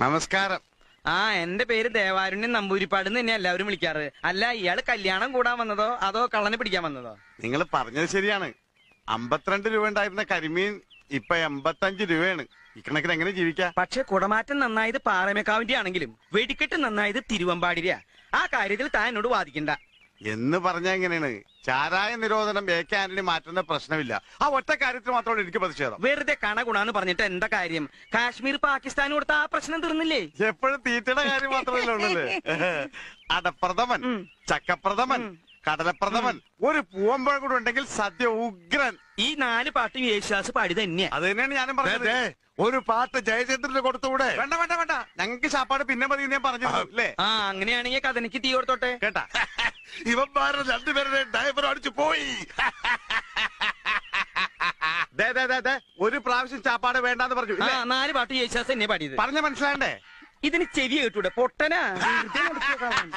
നമസ്കാരം. ആ എന്റെ പേര് ദേവാരുണ്യൻ നമ്പൂരിപ്പാട് എന്ന് തന്നെ എല്ലാവരും വിളിക്കാറ്. അല്ല ഇയാൾ കല്യാണം കൂടാൻ വന്നതോ അതോ കള്ളനെ പിടിക്കാൻ വന്നതോ? നിങ്ങൾ പറഞ്ഞത് ശരിയാണ്. അമ്പത്തിരണ്ട് രൂപ ഉണ്ടായിരുന്ന കരിമീൻ ഇപ്പൊ എൺപത്തഞ്ച് രൂപയാണ്. ഇക്കണക്കിന് എങ്ങനെ ജീവിക്കാം? പക്ഷെ കുടമാറ്റം നന്നായത് പാറമേക്കാവിന്റെ ആണെങ്കിലും വെടിക്കെട്ട് നന്നായത് തിരുവമ്പാടിരിയാ ആ കാര്യത്തിൽ താൻ എന്നോട് വാദിക്കണ്ട. എന്ന് പറഞ്ഞ എങ്ങനെയാണ്? ചാരായ നിരോധനം എ കെ ആന്റണി മാറ്റുന്ന പ്രശ്നമില്ല. ആ ഒറ്റ കാര്യത്തിൽ മാത്രമാണ് എനിക്ക് പ്രതിഷേധം. വെറുതെ കണ ഗുണാന്ന് പറഞ്ഞിട്ട് എന്താ കാര്യം? കാശ്മീർ പാകിസ്ഥാൻ കൊടുത്ത ആ പ്രശ്നം തീർന്നില്ലേ? എപ്പോഴും തീറ്റയുടെ കാര്യം മാത്രമല്ലേ ഉള്ളല്ലേ? അടപ്രഥമൻ. ചക്കപ്രഥമൻ കടലപ്രഥമൻ ഒരു പൂവമ്പഴം കൂടെ ഉണ്ടെങ്കിൽ സദ്യ ഉഗ്രൻ. ഈ നാല് പാട്ടും യേശുദാസ് പാടി തന്നെയാ. അത് തന്നെയാണ് ഞാനും പറഞ്ഞത്. ഒരു പാട്ട് ജയചന്ദ്രന് കൊടുത്തുകൂടെ? വേണ്ട വേണ്ട വേണ്ട. ഞങ്ങൾക്ക് ചാപ്പാട് പിന്നെ മതി ഞാൻ പറഞ്ഞു അല്ലേ? ആ അങ്ങനെയാണെങ്കിൽ കഥനിക്ക് തീ കൊടുത്തോട്ടെ. കേട്ടാ? ഇവന്മാരുടെ രണ്ടുപേരുടെ ഡ്രൈവർ അടിച്ചു പോയി. ഒരു പ്രാവശ്യം ചാപ്പാട് വേണ്ടെന്ന് പറഞ്ഞു. നാല് പാട്ട് ജയിച്ചാസ് എന്നെ പാടിയത്. പറഞ്ഞ മനസ്സിലാണ്ടേ ഇതിന് ചെവി കേട്ടൂടെ പൊട്ടനാ.